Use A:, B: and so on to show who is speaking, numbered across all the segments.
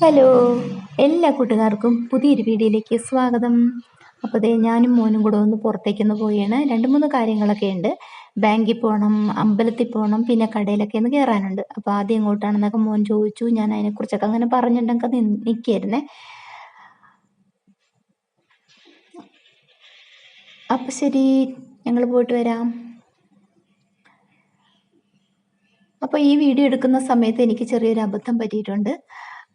A: Hello. എല്ലാ കൂട്ടുകാർക്കും പുതിയൊരു വീഡിയോയിലേക്ക് സ്വാഗതം. അപ്പോൾ ദേ ഞാനും മോനും കൂടെ ഒന്ന് പുറത്തേക്കൊന്ന് പോവുകയാണ് രണ്ട് മൂന്ന് കാര്യങ്ങളൊക്കെ ഉണ്ട്. ബാങ്കിൽ പോകണം അമ്പലത്തിൽ പോകണം പിന്നെ കടയിലൊക്കെ ഒന്ന് കയറാനുണ്ട്. അപ്പോൾ ആദ്യം എങ്ങോട്ടാണെന്നൊക്കെ മോൻ ചോദിച്ചു. ഞാൻ അതിനെക്കുറിച്ചൊക്കെ അങ്ങനെ പറഞ്ഞിട്ടുണ്ടെങ്കിൽ നിൽക്കായിരുന്നേ അപ്പം ശരി ഞങ്ങൾ പോയിട്ട് വരാം. അപ്പോൾ ഈ വീഡിയോ എടുക്കുന്ന സമയത്ത് എനിക്ക് ചെറിയൊരു അബദ്ധം പറ്റിയിട്ടുണ്ട്.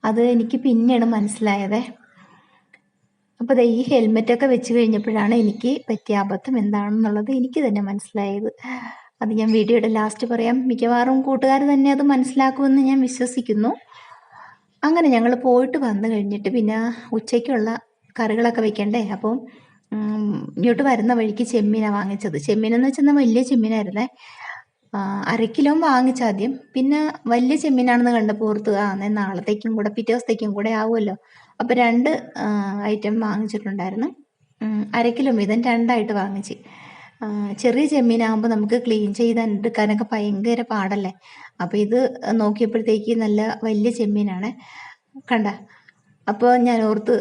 A: അത് എനിക്ക് പിന്നെയാണ് മനസ്സിലായത്. അപ്പോൾ ഈ ഹെൽമെറ്റൊക്കെ വെച്ച് കഴിഞ്ഞപ്പോഴാണ് എനിക്ക് പറ്റിയ അബദ്ധം എന്താണെന്നുള്ളത് എനിക്ക് തന്നെ മനസ്സിലായത്. അത് ഞാൻ വീഡിയോയുടെ ലാസ്റ്റ് പറയാം. മിക്കവാറും കൂട്ടുകാർ തന്നെ അത് മനസ്സിലാക്കുമെന്ന് ഞാൻ വിശ്വസിക്കുന്നു. അങ്ങനെ ഞങ്ങൾ പോയിട്ട് വന്നു കഴിഞ്ഞിട്ട് പിന്നെ ഉച്ചയ്ക്കുള്ള കറികളൊക്കെ വെക്കണ്ടേ? അപ്പം ഇങ്ങോട്ട് വരുന്ന വഴിക്ക് ചെമ്മീനാണ് വാങ്ങിച്ചത്. ചെമ്മീനെന്ന് വെച്ചാൽ വലിയ ചെമ്മീനായിരുന്നേ. അര കിലോ വാങ്ങിച്ചാദ്യം പിന്നെ വലിയ ചെമ്മീനാണെന്ന് കണ്ടപ്പോൾ ഓർത്ത് ആ എന്നാൽ നാളത്തേക്കും കൂടെ പിറ്റേ ദിവസത്തേക്കും കൂടെ ആവുമല്ലോ. അപ്പോൾ രണ്ട് ഐറ്റം വാങ്ങിച്ചിട്ടുണ്ടായിരുന്നു. അര കിലോ വീതം രണ്ടായിട്ട് വാങ്ങിച്ച്. ചെറിയ ചെമ്മീനാകുമ്പോൾ നമുക്ക് ക്ലീൻ ചെയ്ത് എടുക്കാനൊക്കെ ഭയങ്കര പാടല്ലേ? അപ്പോൾ ഇത് നോക്കിയപ്പോഴത്തേക്ക് നല്ല വലിയ ചെമ്മീനാണ്. കണ്ട? അപ്പോൾ ഞാൻ ഓർത്ത്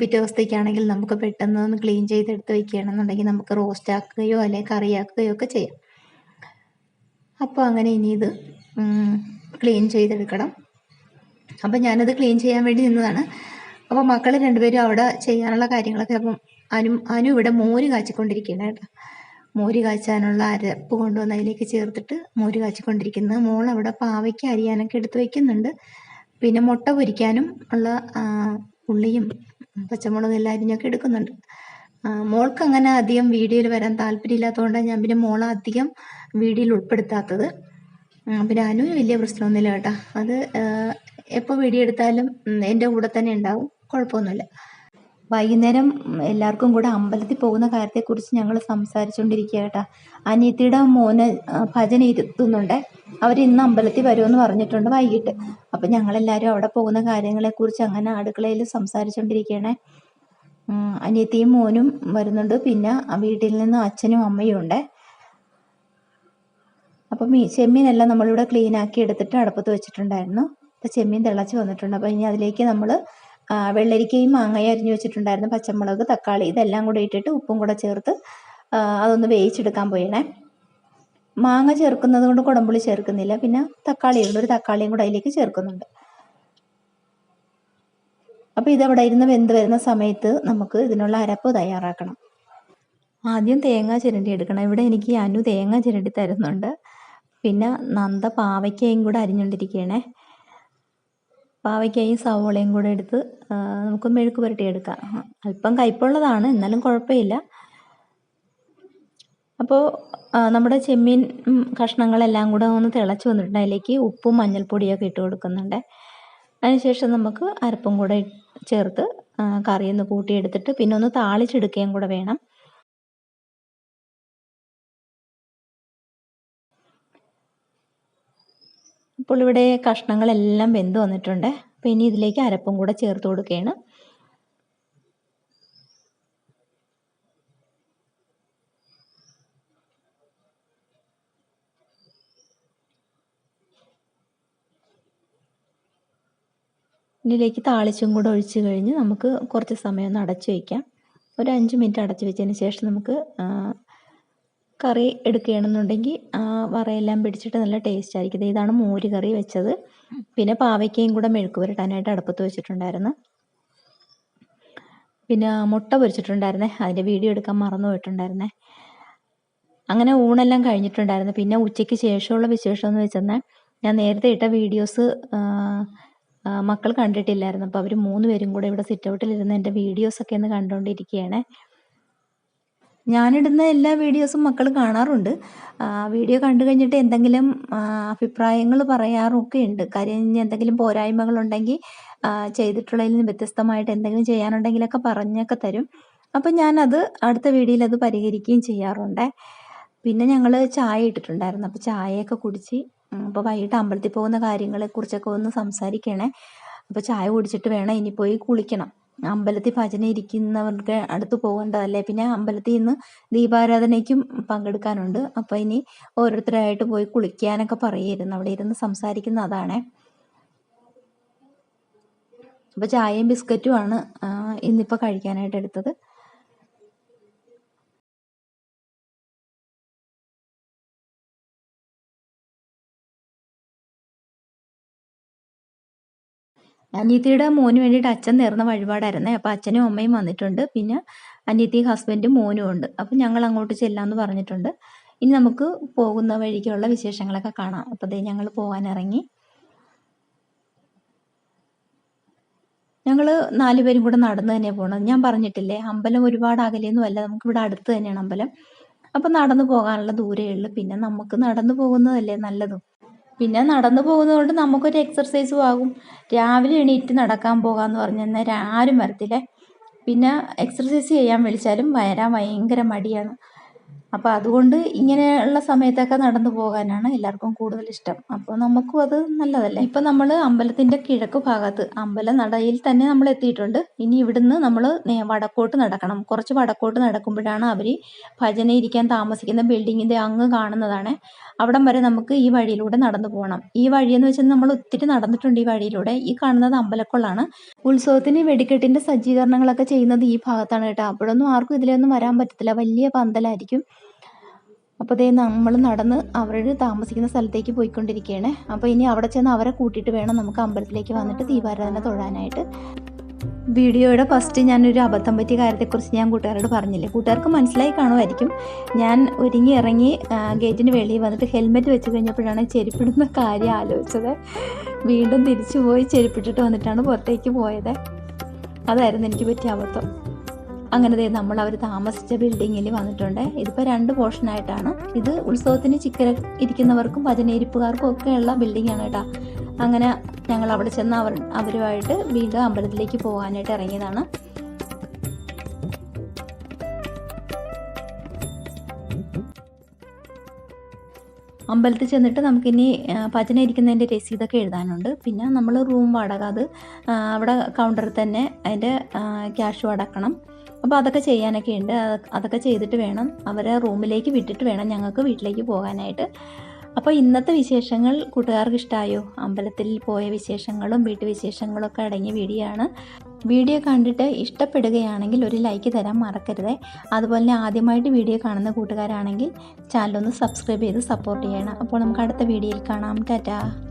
A: പിറ്റേ ദിവസത്തേക്കാണെങ്കിൽ നമുക്ക് പെട്ടെന്ന് ഒന്ന് ക്ലീൻ ചെയ്തെടുത്ത് വെക്കുകയാണെന്നുണ്ടെങ്കിൽ നമുക്ക് റോസ്റ്റ് ആക്കുകയോ അല്ലെങ്കിൽ കറിയാക്കുകയോ ഒക്കെ ചെയ്യാം. അപ്പോൾ അങ്ങനെ ഇനി ഇത് ക്ലീൻ ചെയ്തെടുക്കണം. അപ്പം ഞാനത് ക്ലീൻ ചെയ്യാൻ വേണ്ടി നിന്നതാണ്. അപ്പോൾ മക്കൾ രണ്ടുപേരും അവിടെ ചെയ്യാനുള്ള കാര്യങ്ങളൊക്കെ അപ്പം അനു അനു ഇവിടെ മോര് കാച്ചിക്കൊണ്ടിരിക്കുകയാണ് കേട്ടോ. മോര് കാച്ചാനുള്ള അരപ്പ് കൊണ്ടുവന്ന് അതിലേക്ക് ചേർത്തിട്ട് മോര് കാച്ചിക്കൊണ്ടിരിക്കുന്നത്. മോൾ അവിടെ പാവയ്ക്ക് അരിയാനൊക്കെ എടുത്ത് വയ്ക്കുന്നുണ്ട് പിന്നെ മുട്ട പൊരിക്കാനും ഉള്ള ഉള്ളിയും പച്ചമുളകും എല്ലാം അരിഞ്ഞൊക്കെ എടുക്കുന്നുണ്ട്. മോൾക്ക് അങ്ങനെ അധികം വീഡിയോയിൽ വരാൻ താല്പര്യമില്ലാത്തതുകൊണ്ടാണ് ഞാൻ പിന്നെ മോളെ അധികം വീഡിയോയിൽ ഉൾപ്പെടുത്താത്തത്. പിന്നെ അനു വലിയ പ്രശ്നമൊന്നുമില്ല കേട്ടോ. അത് എപ്പോൾ വീഡിയോ എടുത്താലും എന്റെ കൂടെ തന്നെ ഉണ്ടാവും. കുഴപ്പമൊന്നുമില്ല. വൈകുന്നേരം എല്ലാവർക്കും കൂടെ അമ്പലത്തിൽ പോകുന്ന കാര്യത്തെക്കുറിച്ച് ഞങ്ങൾ സംസാരിച്ചുകൊണ്ടിരിക്കുക കേട്ടോ. അനിയത്തിയുടെ മോന് ഭജന ഇരുത്തുന്നുണ്ട്. അവർ ഇന്ന് അമ്പലത്തിൽ വരുമെന്ന് പറഞ്ഞിട്ടുണ്ട് വൈകിട്ട്. അപ്പം ഞങ്ങളെല്ലാവരും അവിടെ പോകുന്ന കാര്യങ്ങളെക്കുറിച്ച് അങ്ങനെ അടുക്കളയിൽ സംസാരിച്ചുകൊണ്ടിരിക്കുകയാണേ അനിയത്തിയും മോനും വരുന്നുണ്ട്. പിന്നെ വീട്ടിൽ നിന്ന് അച്ഛനും അമ്മയും ഉണ്ട്. അപ്പം ഈ ചെമ്മീനെല്ലാം നമ്മളിവിടെ ക്ലീൻ ആക്കി എടുത്തിട്ട് അടുപ്പത്ത് വെച്ചിട്ടുണ്ടായിരുന്നു. അപ്പോൾ ചെമ്മീൻ തിളച്ച് വന്നിട്ടുണ്ട്. അപ്പോൾ ഇനി അതിലേക്ക് നമ്മൾ വെള്ളരിക്കയും മാങ്ങയും അരിഞ്ഞു വെച്ചിട്ടുണ്ടായിരുന്നു. പച്ചമുളക് തക്കാളി ഇതെല്ലാം കൂടെ ഇട്ടിട്ട് ഉപ്പും കൂടെ ചേർത്ത് അതൊന്ന് വേവിച്ചെടുക്കാൻ പോയണേ. മാങ്ങ ചേർക്കുന്നത് കൊണ്ട് കുടമ്പുളി ചേർക്കുന്നില്ല. പിന്നെ തക്കാളി ഒരു തക്കാളിയും കൂടെ അതിലേക്ക് ചേർക്കുന്നുണ്ട്. അപ്പോൾ ഇതവിടെ ഇരുന്ന് വെന്ത് വരുന്ന സമയത്ത് നമുക്ക് ഇതിനുള്ള അരപ്പ് തയ്യാറാക്കണം. ആദ്യം തേങ്ങ ചിരണ്ടി എടുക്കണം. ഇവിടെ എനിക്ക് അനു തേങ്ങ ചിരണ്ടി തരുന്നുണ്ട്. പിന്നെ നന്ദ പാവയ്ക്കയും കൂടെ അരിഞ്ഞുകൊണ്ടിരിക്കുകയാണേ പാവയ്ക്കയും സവോളയും കൂടെ എടുത്ത് നമുക്ക് മെഴുക്ക് പുരട്ടി എടുക്കാം. അല്പം കയ്പുള്ളതാണ് എന്നാലും കുഴപ്പമില്ല. അപ്പോൾ നമ്മുടെ ചെമ്മീൻ കഷ്ണങ്ങളെല്ലാം കൂടെ ഒന്ന് തിളച്ച് വന്നിട്ടുണ്ട്. അതിലേക്ക് ഉപ്പും മഞ്ഞൾപ്പൊടിയൊക്കെ ഇട്ട് കൊടുക്കുന്നുണ്ട്. അതിനുശേഷം നമുക്ക് അരപ്പും കൂടെ ചേർത്ത് കറി ഒന്ന് കൂട്ടിയെടുത്തിട്ട് പിന്നെ ഒന്ന് താളിച്ചെടുക്കുകയും കൂടെ വേണം. അപ്പോൾ ഇവിടെ കഷ്ണങ്ങളെല്ലാം വെന്ത് വന്നിട്ടുണ്ട്. അപ്പോൾ ഇനി ഇതിലേക്ക് അരപ്പും കൂടെ ചേർത്ത് കൊടുക്കുകയാണ്. ഇതിലേക്ക് താളിച്ചും കൂടെ ഒഴിച്ച് കഴിഞ്ഞ് നമുക്ക് കുറച്ച് സമയം ഒന്ന് അടച്ച് വയ്ക്കാം ഒരു അഞ്ച് മിനിറ്റ് അടച്ച് വെച്ചതിന് ശേഷം നമുക്ക് കറി എടുക്കുകയാണെന്നുണ്ടെങ്കിൽ വറയെല്ലാം പിടിച്ചിട്ട് നല്ല ടേസ്റ്റ് ആയിരിക്കും. ഇതാണ് മോര് കറി വെച്ചത്. പിന്നെ പാവയ്ക്കയും കൂടെ മെഴുക്ക് പുരട്ടാനായിട്ട് അടുപ്പത്ത് വെച്ചിട്ടുണ്ടായിരുന്നു. പിന്നെ മുട്ട പൊരിച്ചിട്ടുണ്ടായിരുന്നേ. അതിന്റെ വീഡിയോ എടുക്കാൻ മറന്നു പോയിട്ടുണ്ടായിരുന്നേ. അങ്ങനെ ഊണെല്ലാം കഴിഞ്ഞിട്ടുണ്ടായിരുന്നു. പിന്നെ ഉച്ചയ്ക്ക് ശേഷമുള്ള വിശേഷം എന്ന് വെച്ചെന്നാൽ ഞാൻ നേരത്തെ ഇട്ട വീഡിയോസ് മക്കൾ കണ്ടിട്ടില്ലായിരുന്നു. അപ്പോൾ അവർ മൂന്ന് പേരും കൂടെ ഇവിടെ സിറ്റ് ഔട്ടിലിരുന്ന് എന്റെ വീഡിയോസൊക്കെ ഒന്ന് കണ്ടുകൊണ്ടിരിക്കുകയാണ് ഞാനിടുന്ന എല്ലാ വീഡിയോസും മക്കൾ കാണാറുണ്ട്. വീഡിയോ കണ്ടു കഴിഞ്ഞിട്ട് എന്തെങ്കിലും അഭിപ്രായങ്ങൾ പറയാറൊക്കെ ഉണ്ട്. കാര്യം എന്തെങ്കിലും പോരായ്മകളുണ്ടെങ്കിൽ ചെയ്തിട്ടുള്ളതിൽ വ്യത്യസ്തമായിട്ട് എന്തെങ്കിലും ചെയ്യാനുണ്ടെങ്കിലൊക്കെ പറഞ്ഞൊക്കെ തരും. അപ്പം ഞാനത് അടുത്ത വീഡിയോയിൽ അത് പരിഹരിക്കുകയും ചെയ്യാറുണ്ട്. പിന്നെ ഞങ്ങൾ ചായ ഇട്ടിട്ടുണ്ടായിരുന്നു. അപ്പോൾ ചായയൊക്കെ കുടിച്ച് അപ്പോൾ വൈകിട്ട് അമ്പലത്തിൽ പോകുന്ന കാര്യങ്ങളെക്കുറിച്ചൊക്കെ ഒന്ന് സംസാരിക്കണേ. അപ്പോൾ ചായ കുടിച്ചിട്ട് വേണം ഇനി പോയി കുളിക്കണം. അമ്പലത്തിൽ ഭജന ഇരിക്കുന്നവർക്ക് അടുത്ത് പോകേണ്ടതല്ലേ? പിന്നെ അമ്പലത്തിൽ നിന്ന് ദീപാരാധനയ്ക്കും പങ്കെടുക്കാനുണ്ട്. അപ്പോൾ ഇനി ഓരോരുത്തരായിട്ട് പോയി കുളിക്കാനൊക്കെ പറയുമായിരുന്നു അവിടെ ഇരുന്ന് സംസാരിക്കുന്ന അതാണേ. അപ്പോൾ ചായയും ബിസ്ക്കറ്റുമാണ് ഇന്നിപ്പോൾ കഴിക്കാനായിട്ട് എടുത്തത്. അനിയത്തിയുടെ മോന് വേണ്ടിയിട്ട് അച്ഛൻ നേർന്ന വഴിപാടായിരുന്നേ. അപ്പോൾ അച്ഛനും അമ്മയും വന്നിട്ടുണ്ട്. പിന്നെ അനിയത്തി ഹസ്ബൻഡും മോനും ഉണ്ട്. അപ്പം ഞങ്ങൾ അങ്ങോട്ട് ചെല്ലാമെന്ന് പറഞ്ഞിട്ടുണ്ട്. ഇനി നമുക്ക് പോകുന്ന വഴിക്കുള്ള വിശേഷങ്ങളൊക്കെ കാണാം. അപ്പോൾ ദേ ഞങ്ങൾ പോകാൻ ഇറങ്ങി. ഞങ്ങൾ നാലുപേരും കൂടെ നടന്ന് തന്നെ പോകണം ഞാൻ പറഞ്ഞിട്ടില്ലേ അമ്പലം ഒരുപാട് അകലെയൊന്നും അല്ല. നമുക്ക് ഇവിടെ അടുത്ത് തന്നെയാണ് അമ്പലം. അപ്പം നടന്നു പോകാനുള്ള ദൂരേ ഉള്ളൂ. പിന്നെ നമുക്ക് നടന്നു പോകുന്നതല്ലേ നല്ലതും. പിന്നെ നടന്നു പോകുന്നതുകൊണ്ട് നമുക്കൊരു എക്സർസൈസും ആകും. രാവിലെ എണീറ്റ് നടക്കാൻ പോകാമെന്ന് പറഞ്ഞു കഴിഞ്ഞാൽ ആരും വരത്തില്ലേ. പിന്നെ എക്സർസൈസ് ചെയ്യാൻ വിളിച്ചാലും വരാൻ ഭയങ്കര മടിയാണ്. അപ്പോൾ അതുകൊണ്ട് ഇങ്ങനെയുള്ള സമയത്തൊക്കെ നടന്നു പോകാനാണ് എല്ലാവർക്കും കൂടുതൽ ഇഷ്ടം. അപ്പോൾ നമുക്കും അത് നല്ലതല്ലേ? ഇപ്പം നമ്മൾ അമ്പലത്തിന്റെ കിഴക്ക് ഭാഗത്ത് അമ്പല നടയിൽ തന്നെ നമ്മൾ എത്തിയിട്ടുണ്ട്. ഇനി ഇവിടുന്ന് നമ്മൾ വടക്കോട്ട് നടക്കണം. കുറച്ച് വടക്കോട്ട് നടക്കുമ്പോഴാണ് അവർ ഭജന ഇരിക്കാൻ താമസിക്കുന്ന ബിൽഡിങ്ങിന്റെ അങ്ങ് കാണുന്നതാണ്. അവിടം വരെ നമുക്ക് ഈ വഴിയിലൂടെ നടന്നു പോകണം ഈ വഴി എന്ന് വെച്ചാൽ നമ്മൾ ഒത്തിരി നടന്നിട്ടുണ്ട് ഈ വഴിയിലൂടെ. ഈ കാണുന്നത് അമ്പലക്കൊള്ളാണ്. ഉത്സവത്തിന് വെടിക്കെട്ടിന്റെ സജ്ജീകരണങ്ങളൊക്കെ ചെയ്യുന്നത് ഈ ഭാഗത്താണ് കേട്ടോ. അപ്പോഴൊന്നും ആർക്കും ഇതിലൊന്നും വരാൻ പറ്റത്തില്ല. വലിയ പന്തലായിരിക്കും. അപ്പോൾ ദേ നമ്മൾ നടന്ന് അവർ താമസിക്കുന്ന സ്ഥലത്തേക്ക് പോയിക്കൊണ്ടിരിക്കുകയാണ് അപ്പോൾ ഇനി അവിടെ ചെന്ന് അവരെ കൂട്ടിയിട്ട് വേണം നമുക്ക് അമ്പലത്തിലേക്ക് വന്നിട്ട് ദീപാരാധന തൊഴാനായിട്ട്. വീഡിയോയുടെ ഫസ്റ്റ് ഞാനൊരു അബദ്ധം പറ്റിയ കാര്യത്തെക്കുറിച്ച് ഞാൻ കൂട്ടുകാരോട് പറഞ്ഞില്ലേ? കൂട്ടുകാർക്ക് മനസ്സിലായി കാണുമായിരിക്കും. ഞാൻ ഒരുങ്ങി ഇറങ്ങി ഗേറ്റിന് വെളിയിൽ വന്നിട്ട് ഹെൽമെറ്റ് വെച്ച് കഴിഞ്ഞപ്പോഴാണ് ചെരുപ്പിടുന്ന കാര്യം ആലോചിച്ചത്. വീണ്ടും തിരിച്ചു പോയി ചെരുപ്പിട്ടിട്ട് വന്നിട്ടാണ് പുറത്തേക്ക് പോയത്. അതായിരുന്നു എനിക്ക് പറ്റിയ അബദ്ധം. അങ്ങനെ നമ്മൾ അവർ താമസിച്ച ബിൽഡിങ്ങിൽ വന്നിട്ടുണ്ട്. ഇതിപ്പോൾ രണ്ട് പോർഷനായിട്ടാണ് ഇത് ഉത്സവത്തിന് ചിക്കര ഇരിക്കുന്നവർക്കും ഭജനയിരിപ്പുകാർക്കും ഒക്കെയുള്ള ആണ് കേട്ടോ. അങ്ങനെ ഞങ്ങൾ അവിടെ ചെന്ന് അവർ അവരുമായിട്ട് വീണ്ടും അമ്പലത്തിലേക്ക് പോകാനായിട്ട് ഇറങ്ങിയതാണ്. അമ്പലത്തിൽ ചെന്നിട്ട് നമുക്കിനി ഭജന ഇരിക്കുന്നതിന്റെ രസീതൊക്കെ എഴുതാനുണ്ട്. പിന്നെ നമ്മൾ റൂം വാടക അത് അവിടെ കൗണ്ടറിൽ തന്നെ അതിന്റെ ക്യാഷ് അടക്കണം അപ്പോൾ അതൊക്കെ ചെയ്യാനൊക്കെ ഉണ്ട്. അതൊക്കെ ചെയ്തിട്ട് വേണം. അവരെ റൂമിലേക്ക് വിട്ടിട്ട് വേണം ഞങ്ങൾക്ക് വീട്ടിലേക്ക് പോകാനായിട്ട്. അപ്പോൾ ഇന്നത്തെ വിശേഷങ്ങൾ കൂട്ടുകാർക്ക് ഇഷ്ടമായോ അമ്പലത്തിൽ പോയ വിശേഷങ്ങളും വീട്ടുവിശേഷങ്ങളും ഒക്കെ അടങ്ങിയ വീഡിയോ ആണ്. വീഡിയോ കണ്ടിട്ട് ഇഷ്ടപ്പെടുകയാണെങ്കിൽ ഒരു ലൈക്ക് തരാൻ മറക്കരുത്. അതുപോലെ തന്നെ ആദ്യമായിട്ട് വീഡിയോ കാണുന്ന കൂട്ടുകാരാണെങ്കിൽ ചാനലൊന്ന് സബ്സ്ക്രൈബ് ചെയ്ത് സപ്പോർട്ട് ചെയ്യണം. അപ്പോൾ നമുക്ക് അടുത്ത വീഡിയോയിൽ കാണാം. ടാറ്റാ.